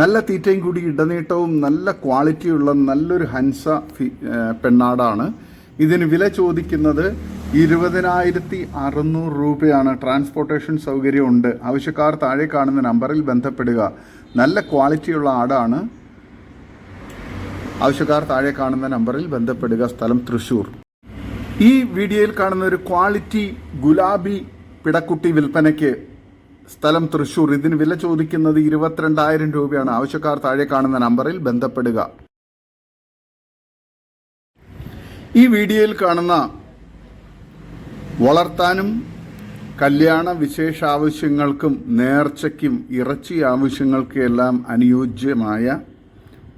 നല്ല തീറ്റയും കൂടി ഇടനീട്ടവും നല്ല ക്വാളിറ്റിയുള്ള നല്ലൊരു ഹൻസ പെണ്ണാടാണ്. ഇതിന് വില ചോദിക്കുന്നത് ഇരുപതിനായിരത്തി അറുന്നൂറ് രൂപയാണ്. ട്രാൻസ്പോർട്ടേഷൻ സൗകര്യമുണ്ട്. ആവശ്യക്കാർ താഴെ കാണുന്ന നമ്പറിൽ ബന്ധപ്പെടുക. നല്ല ക്വാളിറ്റിയുള്ള ആടാണ്. ആവശ്യക്കാർ താഴെ കാണുന്ന നമ്പറിൽ ബന്ധപ്പെടുക. സ്ഥലം തൃശൂർ. ഈ വീഡിയോയിൽ കാണുന്ന ഒരു ക്വാളിറ്റി ഗുലാബി പിടക്കുട്ടി വിൽപ്പനയ്ക്ക് സ്ഥലം തൃശൂർ. ഇതിന് വില ചോദിക്കുന്നത് ഇരുപത്തിരണ്ടായിരം രൂപയാണ്. ആവശ്യക്കാർ താഴെ കാണുന്ന നമ്പറിൽ ബന്ധപ്പെടുക. ഈ വീഡിയോയിൽ കാണുന്ന വളർത്താനും കല്യാണ വിശേഷ ആവശ്യങ്ങൾക്കും നേർച്ചയ്ക്കും ഇറച്ചി ആവശ്യങ്ങൾക്കെല്ലാം അനുയോജ്യമായ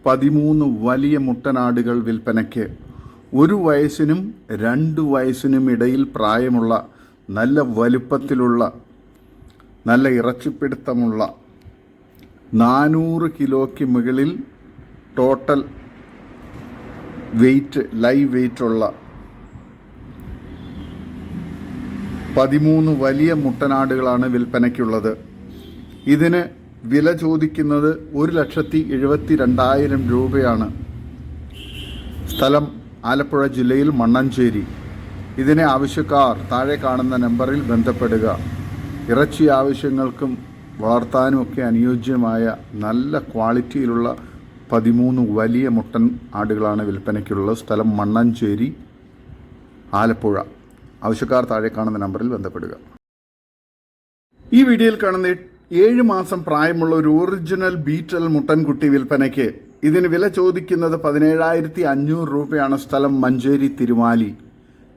പതിമൂന്ന് വലിയ മുട്ടനാടുകൾ വിൽപ്പനയ്ക്ക്. ഒരു വയസ്സിനും രണ്ട് വയസ്സിനും ഇടയിൽ പ്രായമുള്ള നല്ല വലുപ്പത്തിലുള്ള നല്ല ഇറച്ചിപ്പിടുത്തമുള്ള നാനൂറ് കിലോയ്ക്ക് മുകളിൽ ടോട്ടൽ വെയിറ്റ് ലൈവ് വെയിറ്റുള്ള പതിമൂന്ന് വലിയ മുട്ടനാടുകളാണ് വിൽപ്പനയ്ക്കുള്ളത്. ഇതിന് വില ചോദിക്കുന്നത് ഒരു ലക്ഷത്തി എഴുപത്തി രണ്ടായിരം രൂപയാണ്. സ്ഥലം ആലപ്പുഴ ജില്ലയിൽ മണ്ണഞ്ചേരി. ഇതിനെ ആവശ്യക്കാർ താഴെ കാണുന്ന നമ്പറിൽ ബന്ധപ്പെടുക. ഇറച്ചി ആവശ്യങ്ങൾക്കും വളർത്താനും ഒക്കെ അനുയോജ്യമായ നല്ല ക്വാളിറ്റിയിലുള്ള പതിമൂന്ന് വലിയ മുട്ടൻ ആടുകളാണ് വിൽപ്പനയ്ക്കുള്ളത്. സ്ഥലം മണ്ണഞ്ചേരി ആലപ്പുഴ. ആവശ്യക്കാർ താഴെ കാണുന്ന നമ്പറിൽ ബന്ധപ്പെടുക. ഈ വീഡിയോയിൽ കാണുന്ന ഏഴ് മാസം പ്രായമുള്ള ഒരു ഒറിജിനൽ ബീറ്റൽ മുട്ടൻകുട്ടി വിൽപ്പനയ്ക്ക് ഇതിന് വില ചോദിക്കുന്നത് പതിനേഴായിരത്തി അഞ്ഞൂറ് രൂപയാണ്. സ്ഥലം മഞ്ചേരി തിരുമാലി.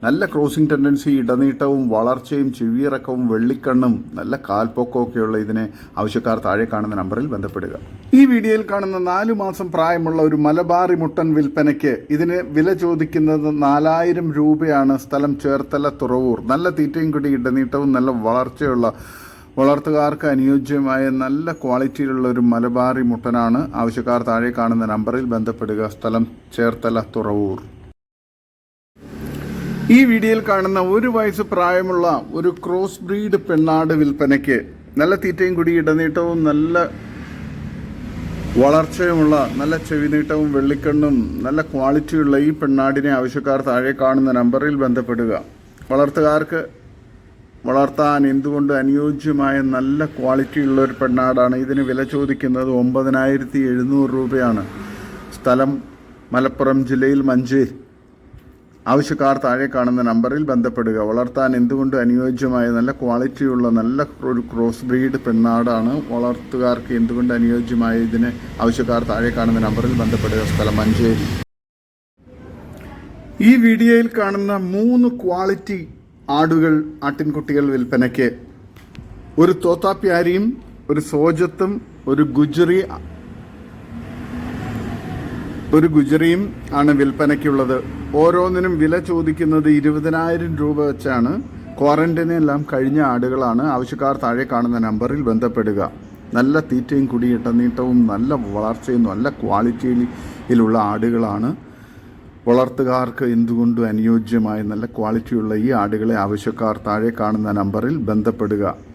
നല്ല ക്രോസിംഗ് ടെൻഡൻസി ഇടനീട്ടവും വളർച്ചയും ചെവിയിറക്കവും വെള്ളിക്കണ്ണും നല്ല കാൽപ്പൊക്കമൊക്കെയുള്ള ഇതിനെ ആവശ്യക്കാർ താഴെ കാണുന്ന നമ്പറിൽ ബന്ധപ്പെടുക. ഈ വീഡിയോയിൽ കാണുന്ന നാലു മാസം പ്രായമുള്ള ഒരു മലബാറി മുട്ടൻ വിൽപ്പനയ്ക്ക് ഇതിന് വില ചോദിക്കുന്നത് നാലായിരം രൂപയാണ്. സ്ഥലം ചേർത്തല തുറവൂർ. നല്ല തീറ്റയും കൂടി ഇടനീട്ടവും നല്ല വളർച്ചയുള്ള വളർത്തുകാർക്ക് അനുയോജ്യമായ നല്ല ക്വാളിറ്റിയിലുള്ള ഒരു മലബാറി മുട്ടനാണ് ആവശ്യക്കാർ താഴെ കാണുന്ന നമ്പറിൽ ബന്ധപ്പെടുക. സ്ഥലം ചേർത്തല തുറവൂർ. ഈ വീഡിയോയിൽ കാണുന്ന ഒരു വയസ്സ് പ്രായമുള്ള ഒരു ക്രോസ് ബ്രീഡ് പെണ്ണാട് വിൽപ്പനയ്ക്ക് നല്ല തീറ്റയും കൂടി ഇടനീട്ടവും നല്ല വളർച്ചയുമുള്ള നല്ല ചെവിനീട്ടവും വെള്ളിക്കണ്ണും നല്ല ക്വാളിറ്റിയുള്ള ഈ പെണ്ണാടിനെ ആവശ്യക്കാർ താഴെ കാണുന്ന നമ്പറിൽ ബന്ധപ്പെടുക. വളർത്തുകാർക്ക് വളർത്താൻ എന്തുകൊണ്ട് അനുയോജ്യമായ നല്ല ക്വാളിറ്റിയുള്ള ഒരു പെണ്ണാടാണ്? ഇതിന് വില ചോദിക്കുന്നത് ഒമ്പതിനായിരത്തി എഴുന്നൂറ് രൂപയാണ്. സ്ഥലം മലപ്പുറം ജില്ലയിൽ മഞ്ചേരി. ആവശ്യക്കാർ താഴെ കാണുന്ന നമ്പറിൽ ബന്ധപ്പെടുക. വളർത്താൻ എന്തുകൊണ്ട് അനുയോജ്യമായ നല്ല ക്വാളിറ്റിയുള്ള നല്ല ഒരു ക്രോസ് ബ്രീഡ് പെണ്ണാടാണ്. വളർത്തുകാർക്ക് എന്തുകൊണ്ട് അനുയോജ്യമായ ഇതിന് ആവശ്യക്കാർ താഴെ കാണുന്ന നമ്പറിൽ ബന്ധപ്പെടുക. സ്ഥലം മഞ്ചേരി. ഈ വീഡിയോയിൽ കാണുന്ന മൂന്ന് ക്വാളിറ്റി ആടുകൾ ആട്ടിൻകുട്ടികൾ വിൽപ്പനയ്ക്ക്. ഒരു തോത്താപ്പ്യാരിയും ഒരു സോജത്തും ഒരു ഗുജറി ഒരു ഗുജറിയും ആണ് വിൽപ്പനയ്ക്കുള്ളത്. ഓരോന്നിനും വില ചോദിക്കുന്നത് ഇരുപതിനായിരം രൂപ വെച്ചാണ്. ക്വാറന്റൈൻ എല്ലാം കഴിഞ്ഞ ആടുകളാണ്. ആവശ്യക്കാർ താഴെ കാണുന്ന നമ്പറിൽ ബന്ധപ്പെടുക. നല്ല തീറ്റയും കുടിയിട്ട നീട്ടവും നല്ല വളർച്ചയും നല്ല ക്വാളിറ്റിയിലുള്ള ആടുകളാണ്. വളർത്തുകാർക്ക് എന്തുകൊണ്ടും അനുയോജ്യമായ നല്ല ക്വാളിറ്റിയുള്ള ഈ ആടുകളെ ആവശ്യക്കാർ താഴെ കാണുന്ന നമ്പറിൽ ബന്ധപ്പെടുക.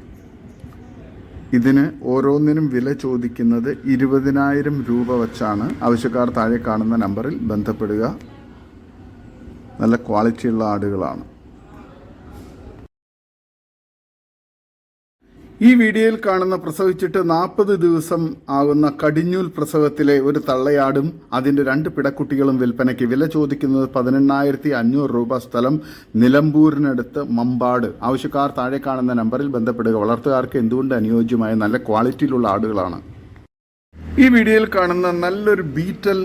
ഇതിന് ഓരോന്നിനും വില ചോദിക്കുന്നത് ഇരുപതിനായിരം രൂപ വച്ചാണ്. ആവശ്യക്കാർ താഴെ കാണുന്ന നമ്പറിൽ ബന്ധപ്പെടുക. നല്ല ക്വാളിറ്റിയുള്ള ആടുകളാണ്. ഈ വീഡിയോയിൽ കാണുന്ന പ്രസവിച്ചിട്ട് നാൽപ്പത് ദിവസം ആകുന്ന കടിഞ്ഞൂൽ പ്രസവത്തിലെ ഒരു തള്ളയാടും അതിന്റെ രണ്ട് പിടക്കുട്ടികളും വിൽപ്പനയ്ക്ക് വില ചോദിക്കുന്നത് പതിനെണ്ണായിരത്തി അഞ്ഞൂറ് രൂപ സ്ഥലം നിലമ്പൂരിനടുത്ത് മമ്പാട്. ആവശ്യക്കാർ താഴെ കാണുന്ന നമ്പറിൽ ബന്ധപ്പെടുക. വളർത്തുകാർക്ക് എന്തുകൊണ്ട് അനുയോജ്യമായ നല്ല ക്വാളിറ്റിയിലുള്ള ആടുകളാണ്? ഈ വീഡിയോയിൽ കാണുന്ന നല്ലൊരു ബീറ്റൽ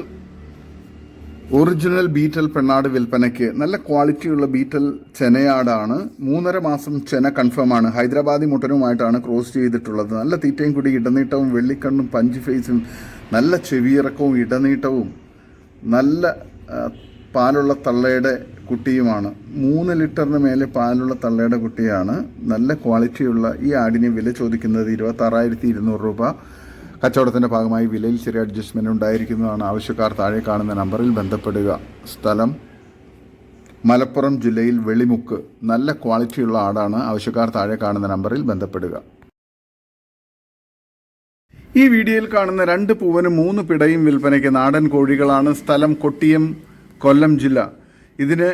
ഒറിജിനൽ ബീറ്റൽ പെണ്ണാട് വിൽപ്പനയ്ക്ക് നല്ല ക്വാളിറ്റിയുള്ള ബീറ്റൽ ചെനയാടാണ്. മൂന്നര മാസം ചെന കൺഫേം ആണ് ഹൈദരാബാദി മുട്ടനുമായിട്ടാണ് ക്രോസ് ചെയ്തിട്ടുള്ളത്. നല്ല തീറ്റയും കൂടി ഇടനീട്ടവും വെള്ളിക്കണ്ണും പഞ്ച് ഫേസും നല്ല ചെവിയിറക്കവും ഇടനീട്ടവും നല്ല പാലുള്ള തള്ളയുടെ കുട്ടിയുമാണ്. മൂന്ന് ലിറ്ററിന് മേലെ പാലുള്ള തള്ളയുടെ കുട്ടിയാണ്. നല്ല ക്വാളിറ്റിയുള്ള ഈ ആടിന് വില ചോദിക്കുന്നത് ഇരുപത്താറായിരത്തി ഇരുന്നൂറ് രൂപ. കച്ചവടത്തിന്റെ ഭാഗമായി വിലയിൽ ചെറിയ അഡ്ജസ്റ്റ്മെന്റ് ഉണ്ടായിരിക്കുന്നതാണ് ആവശ്യക്കാർ താഴെ കാണുന്ന നമ്പറിൽ ബന്ധപ്പെടുക. സ്ഥലം മലപ്പുറം ജില്ലയിൽ വെളിമുക്ക്. നല്ല ക്വാളിറ്റിയുള്ള ആടാണ് ആവശ്യക്കാർ താഴെ കാണുന്ന നമ്പറിൽ ബന്ധപ്പെടുക. ഈ വീഡിയോയിൽ കാണുന്ന രണ്ട് പൂവനും മൂന്ന് പിടയും വിൽപ്പനയ്ക്ക് നാടൻ കോഴികളാണ് സ്ഥലം കൊട്ടിയം കൊല്ലം ജില്ല. ഇതിന്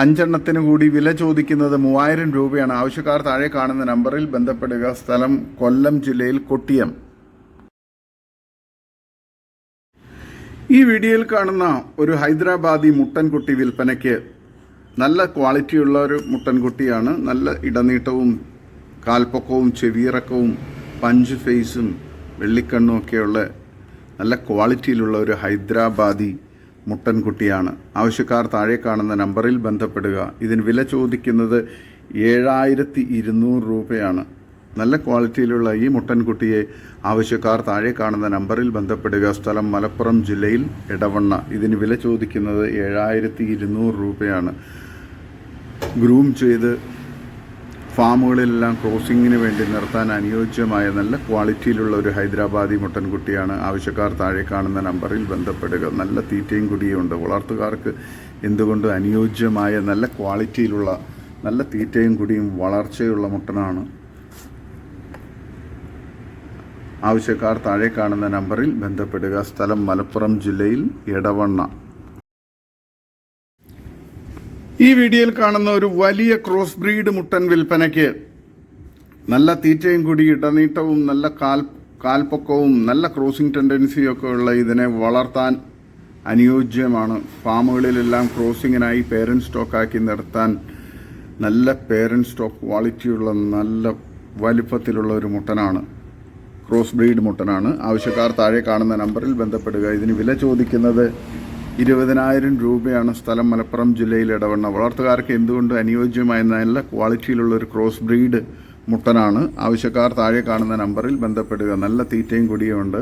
അഞ്ചെണ്ണത്തിന് കൂടി വില ചോദിക്കുന്നത് മൂവായിരം രൂപയാണ്. ആവശ്യക്കാർ താഴെ കാണുന്ന നമ്പറിൽ ബന്ധപ്പെടുക. സ്ഥലം കൊല്ലം ജില്ലയിൽ കൊട്ടിയം. ഈ വീഡിയോയിൽ കാണുന്ന ഒരു ഹൈദരാബാദി മുട്ടൻകുട്ടി വിൽപ്പനയ്ക്ക് നല്ല ക്വാളിറ്റിയുള്ള ഒരു മുട്ടൻകുട്ടിയാണ്. നല്ല ഇടനീട്ടവും കാൽപ്പൊക്കവും ചെവിയിറക്കവും പഞ്ച് ഫേസും വെള്ളിക്കണ്ണും ഒക്കെയുള്ള നല്ല ക്വാളിറ്റിയിലുള്ള ഒരു ഹൈദരാബാദി മുട്ടൻകുട്ടിയാണ്. ആവശ്യക്കാർ താഴെ കാണുന്ന നമ്പറിൽ ബന്ധപ്പെടുക. ഇതിന് വില ചോദിക്കുന്നത് ഏഴായിരത്തി ഇരുന്നൂറ് രൂപയാണ്. നല്ല ക്വാളിറ്റിയിലുള്ള ഈ മുട്ടൻകുട്ടിയെ ആവശ്യക്കാർ താഴെ കാണുന്ന നമ്പറിൽ ബന്ധപ്പെടുക. സ്ഥലം മലപ്പുറം ജില്ലയിൽ ഇടവണ്ണ ഇതിന് വില ചോദിക്കുന്നത് ഏഴായിരത്തി ഇരുന്നൂറ് രൂപയാണ്. ഗ്രൂം ചെയ്ത് ഫാമുകളിലെല്ലാം ക്രോസിങ്ങിന് വേണ്ടി നിർത്താൻ അനുയോജ്യമായ നല്ല ക്വാളിറ്റിയിലുള്ള ഒരു ഹൈദരാബാദി മുട്ടൻകുട്ടിയാണ് ആവശ്യക്കാർ താഴെ കാണുന്ന നമ്പറിൽ ബന്ധപ്പെടുക. നല്ല തീറ്റയും കുടിയുമുണ്ട് വളർത്തുകാർക്ക് എന്തുകൊണ്ട് അനുയോജ്യമായ നല്ല ക്വാളിറ്റിയിലുള്ള നല്ല തീറ്റയും കുടിയും വളർച്ചയുള്ള മുട്ടനാണ് ആവശ്യക്കാർ താഴെ കാണുന്ന നമ്പറിൽ ബന്ധപ്പെടുക. സ്ഥലം മലപ്പുറം ജില്ലയിൽ എടവണ്ണ. ഈ വീഡിയോയിൽ കാണുന്ന ഒരു വലിയ ക്രോസ് ബ്രീഡ് മുട്ടൻ വിൽപ്പനയ്ക്ക് നല്ല തീറ്റയും കൂടി ഇടനീട്ടവും നല്ല കാൽ കാൽപ്പൊക്കവും നല്ല ക്രോസിംഗ് ടെൻഡൻസിയും ഒക്കെ ഉള്ള ഇതിനെ വളർത്താൻ അനുയോജ്യമാണ്. ഫാമുകളിലെല്ലാം ക്രോസിങ്ങിനായി പേരന്റ് സ്റ്റോക്കാക്കി നിർത്താൻ നല്ല പേരന്റ് സ്റ്റോക്ക് ക്വാളിറ്റിയുള്ള നല്ല വലിപ്പത്തിലുള്ള ഒരു മുട്ടനാണ്. Cross breed മുട്ടനാണ്. ആവശ്യക്കാർ താഴെ കാണുന്ന നമ്പറിൽ ബന്ധപ്പെടുക. ഇതിന് വില ചോദിക്കുന്നത് ഇരുപതിനായിരം രൂപയാണ്. സ്ഥലം മലപ്പുറം ജില്ലയിൽ ഇടവണ്ണ. വളർത്തുകാർക്ക് എന്തുകൊണ്ട് അനുയോജ്യമായ നല്ല ക്വാളിറ്റിയിലുള്ള ഒരു ക്രോസ് ബ്രീഡ് മുട്ടനാണ്? ആവശ്യക്കാർ താഴെ കാണുന്ന നമ്പറിൽ ബന്ധപ്പെടുക. നല്ല തീറ്റയും കുടിയുമുണ്ട്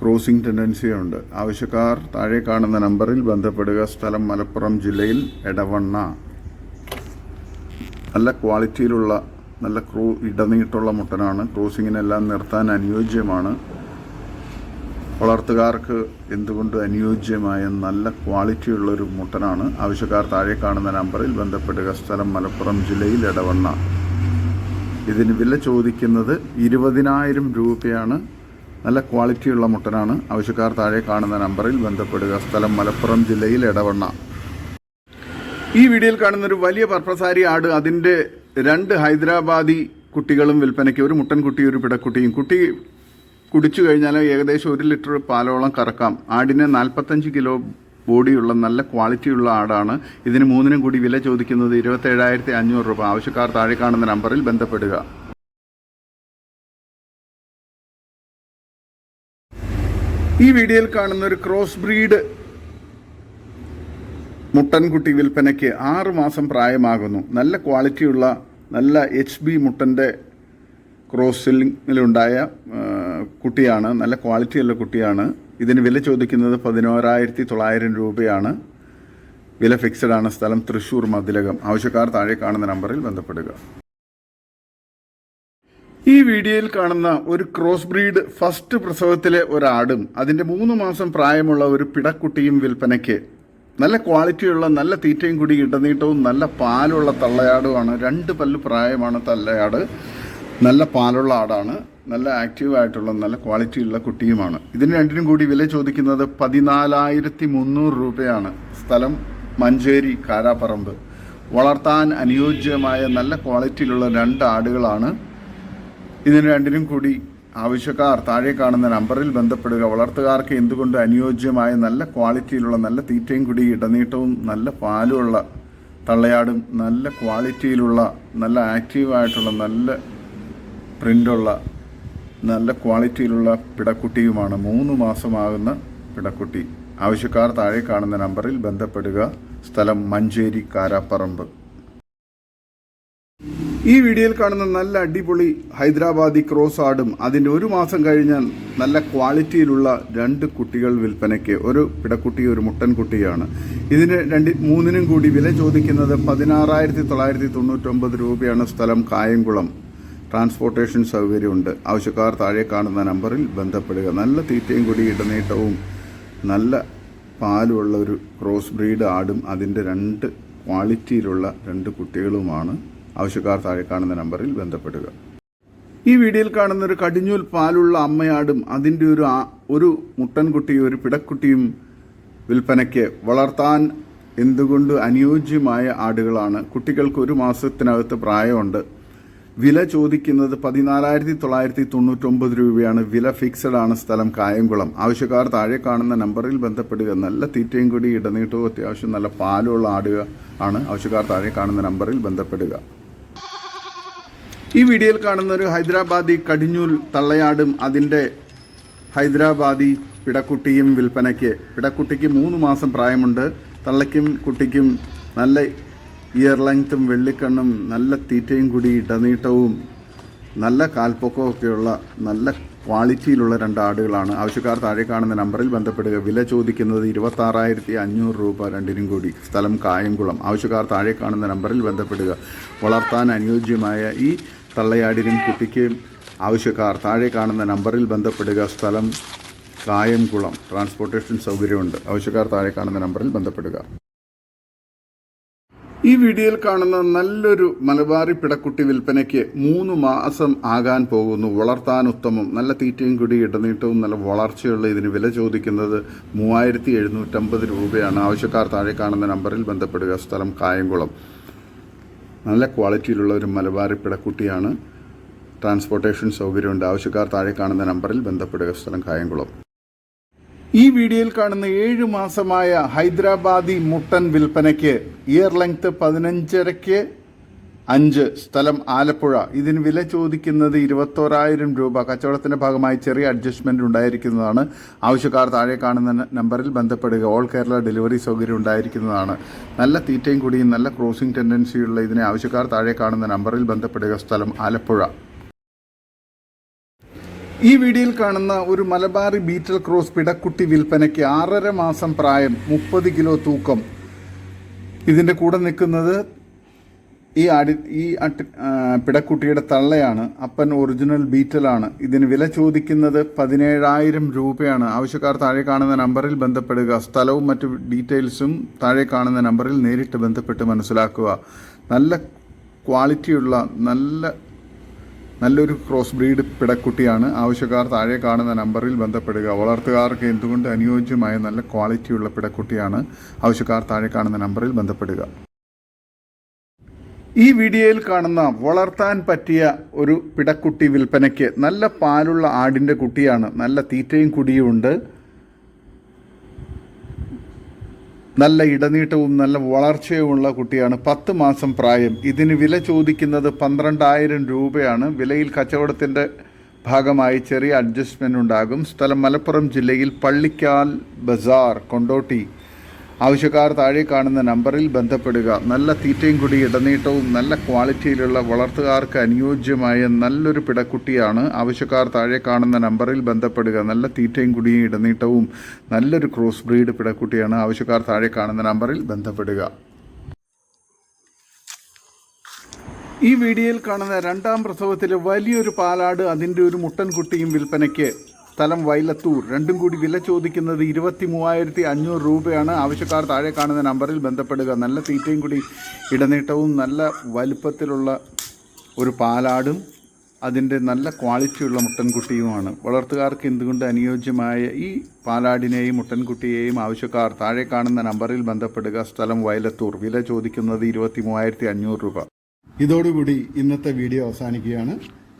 ക്രോസിംഗ് ടെൻഡൻസിയുണ്ട് ആവശ്യക്കാർ താഴെ കാണുന്ന നമ്പറിൽ ബന്ധപ്പെടുക. സ്ഥലം മലപ്പുറം ജില്ലയിൽ ഇടവണ്ണ. നല്ല ക്വാളിറ്റിയിലുള്ള നല്ല ക്രൂ ഇടനീട്ടുള്ള മുട്ടനാണ്. ക്രൂസിങ്ങിനെല്ലാം നിർത്താൻ അനുയോജ്യമാണ്. വളർത്തുകാർക്ക് എന്തുകൊണ്ട് അനുയോജ്യമായ നല്ല ക്വാളിറ്റിയുള്ളൊരു മുട്ടനാണ്? ആവശ്യക്കാർ താഴെ കാണുന്ന നമ്പറിൽ ബന്ധപ്പെടുക. സ്ഥലം മലപ്പുറം ജില്ലയിൽ ഇടവണ്ണ ഇതിന് വില ചോദിക്കുന്നത് ഇരുപതിനായിരം രൂപയാണ്. നല്ല ക്വാളിറ്റിയുള്ള മുട്ടനാണ്. ആവശ്യക്കാർ താഴെ കാണുന്ന നമ്പറിൽ ബന്ധപ്പെടുക. സ്ഥലം മലപ്പുറം ജില്ലയിൽ ഇടവണ്ണ ഈ വീഡിയോയിൽ കാണുന്ന ഒരു വലിയ പർപ്പസാരി ആട്. അതിന്റെ രണ്ട് ഹൈദരാബാദി കുട്ടികളും വിൽപ്പനയ്ക്ക് ഒരു മുട്ടൻകുട്ടി ഒരു പിടക്കുട്ടിയും. കുട്ടി കുടിച്ചു കഴിഞ്ഞാൽ ഏകദേശം ഒരു ലിറ്റർ പാലോളം കറക്കാം. ആടിന് നാൽപ്പത്തഞ്ച് കിലോ ബോഡിയുള്ള നല്ല ക്വാളിറ്റിയുള്ള ആടാണ്. ഇതിന് മൂന്നിനും കൂടി വില ചോദിക്കുന്നത് ഇരുപത്തേഴായിരത്തി അഞ്ഞൂറ് രൂപ. ആവശ്യക്കാർ താഴെ കാണുന്ന നമ്പറിൽ ബന്ധപ്പെടുക. ഈ വീഡിയോയിൽ കാണുന്ന ഒരു ക്രോസ് ബ്രീഡ് മുട്ടൻകുട്ടി വിൽപ്പനയ്ക്ക് ആറ് മാസം പ്രായമാകുന്നു. നല്ല ക്വാളിറ്റിയുള്ള നല്ല എച്ച് ബി മുട്ടന്റെ ക്രോസിലുണ്ടായ കുട്ടിയാണ്. നല്ല ക്വാളിറ്റിയുള്ള കുട്ടിയാണ്. ഇതിന് വില ചോദിക്കുന്നത് പതിനോരായിരത്തി തൊള്ളായിരം രൂപയാണ്. വില ഫിക്സഡ് ആണ്. സ്ഥലം തൃശ്ശൂർ മതിലകം. ആവശ്യക്കാർ താഴെ കാണുന്ന നമ്പറിൽ ബന്ധപ്പെടുക. ഈ വീഡിയോയിൽ കാണുന്ന ഒരു ക്രോസ് ബ്രീഡ് ഫസ്റ്റ് പ്രസവത്തിലെ ഒരാടും അതിന്റെ മൂന്ന് മാസം പ്രായമുള്ള ഒരു പിടക്കുട്ടിയും വിൽപ്പനയ്ക്ക് നല്ല ക്വാളിറ്റിയുള്ള നല്ല തീറ്റയും കൂടി ഇടനീട്ടവും നല്ല പാലുള്ള തള്ളയാടുമാണ്. രണ്ട് പല്ല് പ്രായമാണ് തള്ളയാട്. നല്ല പാലുള്ള ആടാണ്. നല്ല ആക്റ്റീവായിട്ടുള്ള നല്ല ക്വാളിറ്റിയുള്ള കുട്ടിയുമാണ്. ഇതിന് രണ്ടിനും കൂടി വില ചോദിക്കുന്നത് പതിനാലായിരത്തി മുന്നൂറ് രൂപയാണ്. സ്ഥലം മഞ്ചേരി കാരാപ്പറമ്പ്. വളർത്താൻ അനുയോജ്യമായ നല്ല ക്വാളിറ്റിയിലുള്ള രണ്ട് ആടുകളാണ്. ഇതിന് രണ്ടിനും കൂടി ആവശ്യക്കാർ താഴെ കാണുന്ന നമ്പറിൽ ബന്ധപ്പെടുക. വളർത്തുകാർക്ക് എന്തുകൊണ്ട് അനുയോജ്യമായ നല്ല ക്വാളിറ്റിയിലുള്ള നല്ല തീറ്റയും കുടി ഇടനീട്ടവും നല്ല പാലുമുള്ള തള്ളയാടും നല്ല ക്വാളിറ്റിയിലുള്ള നല്ല ആക്റ്റീവായിട്ടുള്ള നല്ല പ്രിന്റുള്ള നല്ല ക്വാളിറ്റിയിലുള്ള പിടക്കുട്ടിയുമാണ് മൂന്ന് മാസമാകുന്ന പിടക്കുട്ടി. ആവശ്യക്കാർ താഴെ കാണുന്ന നമ്പറിൽ ബന്ധപ്പെടുക. സ്ഥലം മഞ്ചേരി കാരാപ്പറമ്പ്. ഈ വീഡിയോയിൽ കാണുന്ന നല്ല അടിപൊളി ഹൈദരാബാദി ക്രോസ് ആടും അതിന്റെ ഒരു മാസം കഴിഞ്ഞാൽ നല്ല ക്വാളിറ്റിയിലുള്ള രണ്ട് കുട്ടികൾ വിൽപ്പനയ്ക്ക്. ഒരു പിടക്കുട്ടി ഒരു മുട്ടൻകുട്ടിയാണ് ഇതിന് രണ്ട് മൂന്നിനും കൂടി വില ചോദിക്കുന്നത് പതിനാറായിരത്തി തൊള്ളായിരത്തി തൊണ്ണൂറ്റൊമ്പത് രൂപയാണ് സ്ഥലം കായംകുളം. ട്രാൻസ്പോർട്ടേഷൻ സൗകര്യമുണ്ട്. ആവശ്യക്കാർ താഴെ കാണുന്ന നമ്പറിൽ ബന്ധപ്പെടുക. നല്ല തീറ്റയും കൂടി ഇടനീട്ടവും നല്ല പാലുമുള്ള ഒരു ക്രോസ് ബ്രീഡ് ആടും. അതിന്റെ രണ്ട് ക്വാളിറ്റിയിലുള്ള രണ്ട് കുട്ടികളുമാണ് ആവശ്യക്കാർ താഴെ കാണുന്ന നമ്പറിൽ ബന്ധപ്പെടുക. ഈ വീഡിയോയിൽ കാണുന്ന ഒരു കടിഞ്ഞൂൽ പാലുള്ള അമ്മയാടും അതിന്റെ ഒരു ഒരു മുട്ടൻകുട്ടിയും ഒരു പിടക്കുട്ടിയും വിൽപ്പനയ്ക്ക് വളർത്താൻ എന്തുകൊണ്ട് അനുയോജ്യമായ ആടുകളാണ്. കുട്ടികൾക്ക് ഒരു മാസത്തിനകത്ത് പ്രായമുണ്ട്. വില ചോദിക്കുന്നത് പതിനാലായിരത്തി തൊള്ളായിരത്തി തൊണ്ണൂറ്റൊമ്പത് രൂപയാണ്. വില ഫിക്സഡ് ആണ് സ്ഥലം കായംകുളം. ആവശ്യക്കാർ താഴെ കാണുന്ന നമ്പറിൽ ബന്ധപ്പെടുക. നല്ല തീറ്റയും കൂടി ഇടനീട്ടവും അത്യാവശ്യം നല്ല പാലുള്ള ആടുക ആണ്. ആവശ്യക്കാർ താഴെ കാണുന്ന നമ്പറിൽ ബന്ധപ്പെടുക. ഈ വീഡിയോയിൽ കാണുന്ന ഒരു ഹൈദരാബാദി കടിഞ്ഞൂൽ തള്ളയാടും അതിന്റെ ഹൈദരാബാദി പിടക്കുട്ടിയും വിൽപ്പനയ്ക്ക്. പിടക്കുട്ടിക്ക് മൂന്ന് മാസം പ്രായമുണ്ട്. തള്ളയ്ക്കും കുട്ടിക്കും നല്ല ഇയർ ലെങ്ത്തും വെള്ളിക്കണ്ണും നല്ല തീറ്റയും കൂടി ഇടനീട്ടവും നല്ല കാൽപ്പൊക്കവും ഒക്കെയുള്ള നല്ല ക്വാളിറ്റിയിലുള്ള രണ്ട് ആടുകളാണ്. ആവശ്യക്കാർ താഴെ കാണുന്ന നമ്പറിൽ ബന്ധപ്പെടുക. വില ചോദിക്കുന്നത് ഇരുപത്താറായിരത്തി അഞ്ഞൂറ് രൂപ രണ്ടിനും കൂടി. സ്ഥലം കായംകുളം. ആവശ്യക്കാർ താഴെ കാണുന്ന നമ്പറിൽ ബന്ധപ്പെടുക. വളർത്താൻ അനുയോജ്യമായ ഈ തള്ളയാടിനും കുട്ടിക്കും ആവശ്യക്കാർ. താഴെ കാണുന്ന നമ്പറിൽ ബന്ധപ്പെടുക. സ്ഥലം കായംകുളം. ട്രാൻസ്പോർട്ടേഷൻ സൗകര്യമുണ്ട്. ആവശ്യക്കാർ താഴെ കാണുന്ന നമ്പറിൽ ബന്ധപ്പെടുക. ഈ വീഡിയോയിൽ കാണുന്ന നല്ലൊരു മലബാറി പിടക്കുട്ടി വിൽപ്പനയ്ക്ക് മൂന്ന് മാസം ആകാൻ പോകുന്നു. വളർത്താൻ ഉത്തമം. നല്ല തീറ്റയും കൂടി ഇടനീട്ടവും നല്ല വളർച്ചയുള്ള ഇതിന് വില ചോദിക്കുന്നത് മൂവായിരത്തി എഴുന്നൂറ്റമ്പത് രൂപയാണ്. ആവശ്യക്കാർ താഴെ കാണുന്ന നമ്പറിൽ ബന്ധപ്പെടുക. സ്ഥലം കായംകുളം. നല്ല ക്വാളിറ്റിയിലുള്ള ഒരു മലബാറി പിടക്കുട്ടിയാണ്. ട്രാൻസ്പോർട്ടേഷൻ സൗകര്യമുണ്ട്. ആവശ്യക്കാർ താഴെ കാണുന്ന നമ്പറിൽ ബന്ധപ്പെടുക. സ്ഥലം കായംകുളം. ഈ വീഡിയോയിൽ കാണുന്ന ഏഴ് മാസമായ ഹൈദരാബാദി മുട്ടൻ വിൽപ്പനയ്ക്ക് ഇയർ ലെങ്ത് പതിനഞ്ചരയ്ക്ക് അഞ്ച് സ്ഥലം ആലപ്പുഴ. ഇതിന് വില ചോദിക്കുന്നത് ഇരുപത്തോരായിരം രൂപ. കച്ചവടത്തിന്റെ ഭാഗമായി ചെറിയ അഡ്ജസ്റ്റ്മെന്റ് ഉണ്ടായിരിക്കുന്നതാണ്. ആവശ്യക്കാർ താഴെ കാണുന്ന നമ്പറിൽ ബന്ധപ്പെടുക. ഓൾ കേരള ഡെലിവറി സൗകര്യം ഉണ്ടായിരിക്കുന്നതാണ്. നല്ല തീറ്റയും കൂടിയും നല്ല ക്രോസിംഗ് ടെൻഡൻസിയുള്ള ഇതിനെ ആവശ്യക്കാർ താഴെ കാണുന്ന നമ്പറിൽ ബന്ധപ്പെടുക സ്ഥലം ആലപ്പുഴ. ഈ വീഡിയോയിൽ കാണുന്ന ഒരു മലബാറി ബീറ്റൽ ക്രോസ് പിടക്കുട്ടി വിൽപ്പനയ്ക്ക് ആറര മാസം പ്രായം മുപ്പത് കിലോ തൂക്കം. ഇതിന്റെ കൂടെ നിൽക്കുന്നത് ഈ ആടി ഈ പിടക്കുട്ടിയുടെ തള്ളയാണ്. അപ്പൻ ഒറിജിനൽ ബീറ്റലാണ്. ഇതിന് വില ചോദിക്കുന്നത് പതിനേഴായിരം രൂപയാണ്. ആവശ്യക്കാർ താഴെ കാണുന്ന നമ്പറിൽ ബന്ധപ്പെടുക. സ്ഥലവും മറ്റു ഡീറ്റെയിൽസും താഴെ കാണുന്ന നമ്പറിൽ നേരിട്ട് ബന്ധപ്പെട്ട് മനസ്സിലാക്കുക. നല്ല ക്വാളിറ്റിയുള്ള നല്ല നല്ലൊരു ക്രോസ് ബ്രീഡ് പിടക്കുട്ടിയാണ്. ആവശ്യക്കാർ താഴെ കാണുന്ന നമ്പറിൽ ബന്ധപ്പെടുക. വളർത്തുകാർക്ക് എന്തുകൊണ്ട് അനുയോജ്യമായ നല്ല ക്വാളിറ്റിയുള്ള പിടക്കുട്ടിയാണ്? ആവശ്യക്കാർ താഴെ കാണുന്ന നമ്പറിൽ ബന്ധപ്പെടുക. ഈ വീഡിയോയിൽ കാണുന്ന വളർത്താൻ പറ്റിയ ഒരു പിടക്കുട്ടി വിൽപ്പനയ്ക്ക് നല്ല പാലുള്ള ആടിന്റെ കുട്ടിയാണ് നല്ല തീറ്റയും കുടിയുമുണ്ട് നല്ല ഇടനീട്ടവും നല്ല വളർച്ചയുമുള്ള കുട്ടിയാണ് പത്ത് മാസം പ്രായം. ഇതിന് വില ചോദിക്കുന്നത് പന്ത്രണ്ടായിരം രൂപയാണ്. വിലയിൽ കച്ചവടത്തിന്റെ ഭാഗമായി ചെറിയ അഡ്ജസ്റ്റ്മെന്റ് ഉണ്ടാകും. സ്ഥലം മലപ്പുറം ജില്ലയിൽ പള്ളിക്കാൽ ബസാർ കൊണ്ടോട്ടി. ആവശ്യക്കാർ താഴെ കാണുന്ന നമ്പറിൽ ബന്ധപ്പെടുക. നല്ല തീറ്റയും കൂടി ഇടനീട്ടവും നല്ല ക്വാളിറ്റിയിലുള്ള വളർത്തുകാർക്ക് അനുയോജ്യമായ നല്ലൊരു പിടക്കുട്ടിയാണ് ആവശ്യക്കാർ താഴെ കാണുന്ന നമ്പറിൽ ബന്ധപ്പെടുക. നല്ല തീറ്റയും കൂടി ഇടനീട്ടവും നല്ലൊരു ക്രോസ് ബ്രീഡ് പിടക്കുട്ടിയാണ് ആവശ്യക്കാർ താഴെ കാണുന്ന നമ്പറിൽ ബന്ധപ്പെടുക. ഈ വീഡിയോയിൽ കാണുന്ന രണ്ടാം പ്രസവത്തിലെ വലിയൊരു പാലാട് അതിന്റെ ഒരു മുട്ടൻകുട്ടിയും വിൽപ്പനയ്ക്ക് സ്ഥലം വൈലത്തൂർ. രണ്ടും കൂടി വില ചോദിക്കുന്നത് ഇരുപത്തി മൂവായിരത്തി അഞ്ഞൂറ് രൂപയാണ്. ആവശ്യക്കാർ താഴെ കാണുന്ന നമ്പറിൽ ബന്ധപ്പെടുക. നല്ല തീറ്റയും കൂടി ഇടനീട്ടവും നല്ല വലുപ്പത്തിലുള്ള ഒരു പാലാടും അതിന്റെ നല്ല ക്വാളിറ്റിയുള്ള മുട്ടൻകുട്ടിയുമാണ്. വളർത്തുകാർക്ക് എന്തുകൊണ്ട് അനുയോജ്യമായ ഈ പാലാടിനെയും മുട്ടൻകുട്ടിയെയും ആവശ്യക്കാർ താഴെ കാണുന്ന നമ്പറിൽ ബന്ധപ്പെടുക. സ്ഥലം വയലത്തൂർ വില ചോദിക്കുന്നത് ഇരുപത്തി മൂവായിരത്തി അഞ്ഞൂറ് രൂപ. ഇതോടുകൂടി ഇന്നത്തെ വീഡിയോ അവസാനിക്കുകയാണ്.